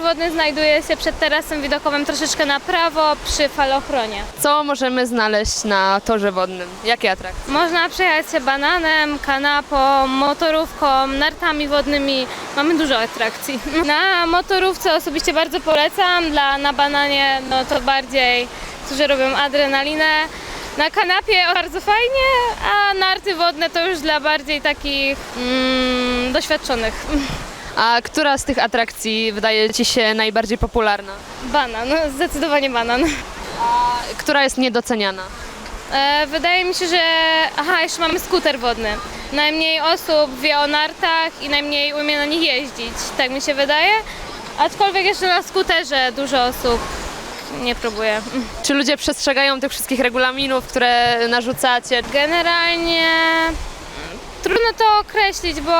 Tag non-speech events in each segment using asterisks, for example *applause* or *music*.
wodny znajduje się przed tarasem widokowym troszeczkę na prawo przy falochronie. Co możemy znaleźć na torze wodnym? Jakie atrakcje? Można przejechać się bananem, kanapą, motorówką, nartami wodnymi. Mamy dużo atrakcji. *laughs* Na motorówce osobiście bardzo polecam, dla na bananie no to bardziej, którzy robią adrenalinę. Na kanapie bardzo fajnie, a narty wodne to już dla bardziej takich mm, doświadczonych. *laughs* A która z tych atrakcji wydaje Ci się najbardziej popularna? Banan, no, zdecydowanie banan. A która jest niedoceniana? E, wydaje mi się, że. Aha, jeszcze mamy skuter wodny. Najmniej osób wie o nartach i najmniej umie na nich jeździć. Tak mi się wydaje. Aczkolwiek jeszcze na skuterze dużo osób nie próbuje. Czy ludzie przestrzegają tych wszystkich regulaminów, które narzucacie? Generalnie trudno to określić, bo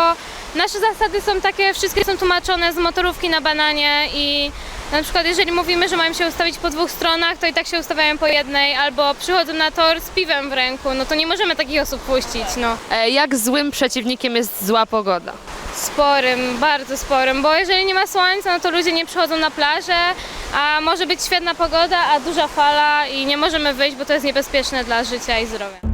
nasze zasady są takie, wszystkie są tłumaczone z motorówki na bananie i na przykład jeżeli mówimy, że mają się ustawić po dwóch stronach, to i tak się ustawiają po jednej, albo przychodzą na tor z piwem w ręku, no to nie możemy takich osób puścić, no. E, Jak złym przeciwnikiem jest zła pogoda? Sporym, bardzo sporym, bo jeżeli nie ma słońca, no to ludzie nie przychodzą na plażę, a może być świetna pogoda, a duża fala i nie możemy wyjść, bo to jest niebezpieczne dla życia i zdrowia.